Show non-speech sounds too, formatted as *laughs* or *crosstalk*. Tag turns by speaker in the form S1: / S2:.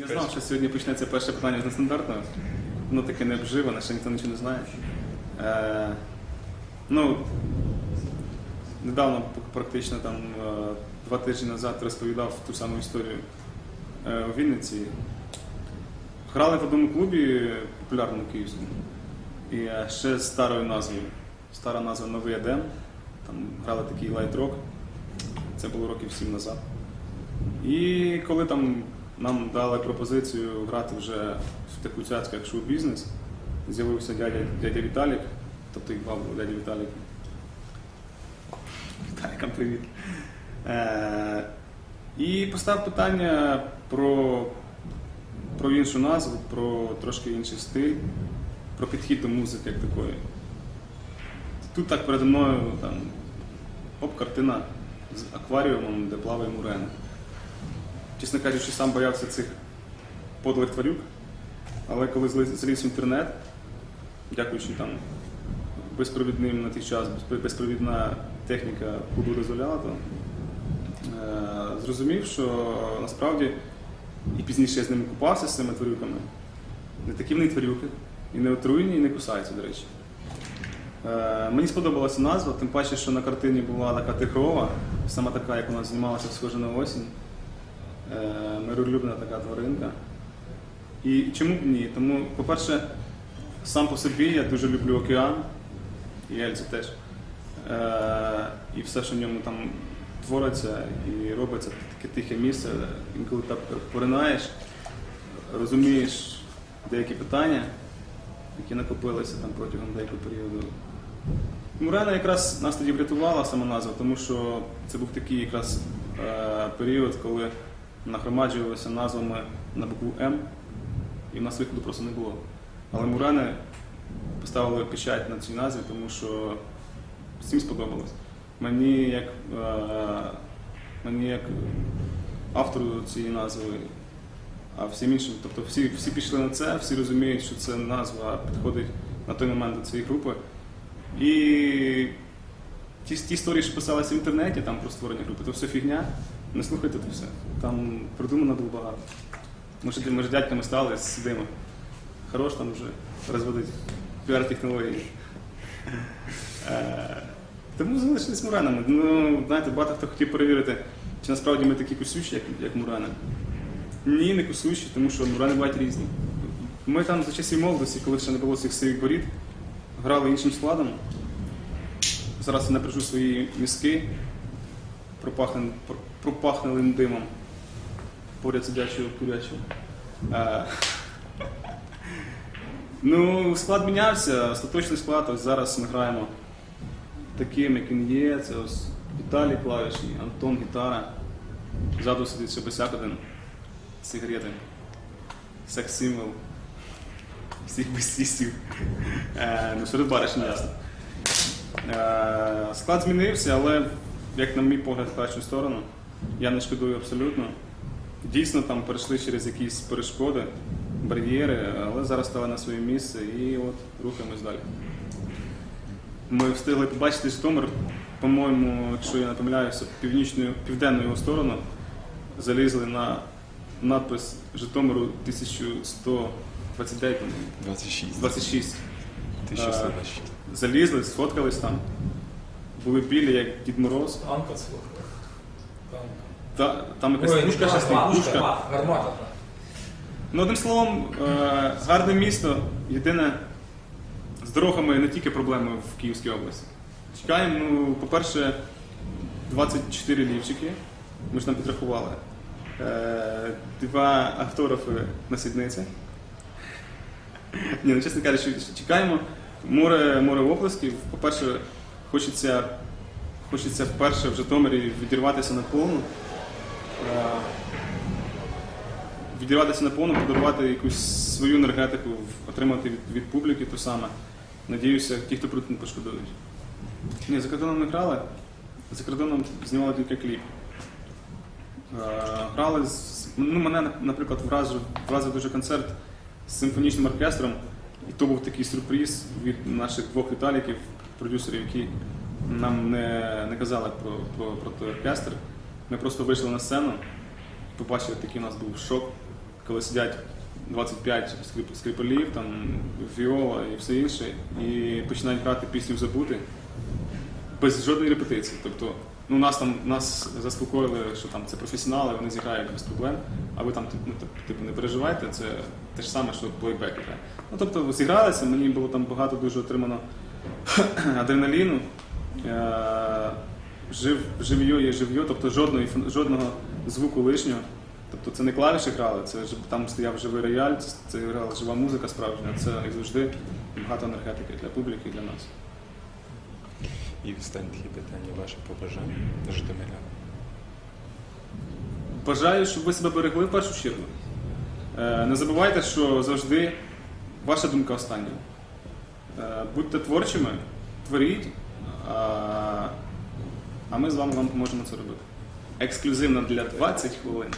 S1: Я знав, що сьогодні почнеться перше питання з нестандартного. Воно таке не обживане, ще ніхто нічого не знає. Е, ну, недавно, практично там е, два тижні назад розповідав ту саму історію е, у Вінниці. Грали в одному клубі популярному київському. І ще з старою назвою. Стара назва Новий Едем. Там грали такий лайт-рок. Це було років сім назад. І коли там нам дали пропозицію грати вже в таку цяцьку, як шоу-бізнес, з'явився дядя, дядя Віталік, тобто їх бабу дядя Віталік. Віталікам привіт. Е, і поставив питання про, про іншу назву, про трошки інший стиль, про підхід до музики як такої. Тут так передо мною там, оп, картина з акваріумом, де плаває мурена. Чесно кажучи, сам боявся цих подлих тварюк, але коли заліз інтернет, дякуючи там безпровідним на той час, безпровідна техніка Кубу дозволяла, е, зрозумів, що насправді і пізніше я з ними купався з цими тварюками. Не такі вони тварюки, і не отруєні, і не кусаються, до речі. Е, мені сподобалася назва, тим паче, що на картині була така тигрова, саме така, як вона знімалася схоже на осінь. Е, миролюбна така тваринка. І чому б ні? Тому, по-перше, сам по собі я дуже люблю океан, і Ельзу теж. Е, і все, що в ньому там твориться і робиться, таке тихе місце. Інколи так поринаєш, розумієш деякі питання, які накопилися там протягом деякого періоду. Мурена якраз нас тоді врятувала сама назва, тому що це був такий якраз е, період, коли нагромаджувалися назвами на букву М, і в нас виходу просто не було. Але Мурени поставили печать на цій назві, тому що всім сподобалось. Мені як, е, мені як автору цієї назви, а всім іншим, тобто всі, всі пішли на це, всі розуміють, що ця назва підходить на той момент до цієї групи. І ті, ті історії, що писалися в інтернеті там про створення групи, то все фігня. Не слухайте це все. Там придумано дуже багато. Ми ж, ми ж дядьками стали, сидимо. Хорош там вже розводить піар-технології. Е, Тому залишились муранами. Ну, знаєте, багато хто хотів перевірити, чи насправді ми такі кусючі, як, як мурани. Ні, не кусючі, тому що мурани бувають різні. Ми там за часів молодості, коли ще не було цих сивих борід, грали іншим складом. Зараз я напряжу свої мізки, пропахнен- про- пропахненим димом поряд сидячого курячого. Е, *laughs* Ну, склад мінявся, остаточний склад, ось зараз ми граємо таким, як він є. Це ось Віталій клавішний, Антон гітара. Ззаду сидить Шепесяк один, сигарети, секс-символ, всіх безсісів. Е, ну, серед баришні ясно. Е, склад змінився, але, як на мій погляд, в кращу сторону. Я не шкодую абсолютно. Дійсно, там перейшли через якісь перешкоди, бар'єри, але зараз стали на своє місце і от рухаємось далі. Ми встигли побачити Житомир, по-моєму, якщо я не помиляюся, північною, південну його сторону залізли на надпис Житомиру 1129, по-моєму,
S2: 26.
S1: 26.
S2: 1126.
S1: Залізли, сфоткались там. Були білі, як Дід Мороз.
S3: Танка.
S1: Та, там якась пушка
S3: не пушка, гармата.
S1: Ну, одним словом, е, гарне місто. Єдине, з дорогами не тільки проблеми в Київській області. Чекаємо, ну, по-перше, 24 лівчики. Ми ж там підрахували. Е, Два автографи на сідниці. Ні, ну чесно кажучи, чекаємо. Море, море оплесків. По-перше, хочеться, хочеться вперше в Житомирі відірватися на повну. Е, відірватися на повну, подарувати якусь свою енергетику, отримати від, від публіки те саме. Надіюся, ті, хто прийдуть, не пошкодують. Ні, за кордоном не грали, за кордоном знімали тільки кліп. Е, Грали з. Ну, мене, наприклад, вразив, вразив дуже концерт з симфонічним оркестром. І то був такий сюрприз від наших двох віталіків, продюсерів, які нам не, не казали про, про, про той оркестр. Ми просто вийшли на сцену, побачили, такий у нас був шок. коли сидять 25 скрип- скрипалів, там, віола і все інше, і починають грати пісню забути без жодної репетиції. Тобто, ну, нас там нас заспокоїли, що там це професіонали, вони зіграють без проблем, а ви там ну, типу, не переживайте, це те ж саме, що плейбек іде. Ну, тобто, зігралися, мені було там багато дуже отримано *clears throat* адреналіну. Е, Жив, жив'ю є жив'ю, тобто жодної, жодного звуку лишнього. Тобто це не клавіші грали, це там стояв живий рояль, це, це грала жива музика справжня, це як завжди багато енергетики для публіки і для нас.
S2: І таке питання, ваше побажання Житомирян.
S1: Бажаю, щоб ви себе берегли в першу чергу. Е, Не забувайте, що завжди ваша думка остання. Е, Будьте творчими, творіть, а ми з вами вам поможемо це робити. Ексклюзивно для 20 хвилин.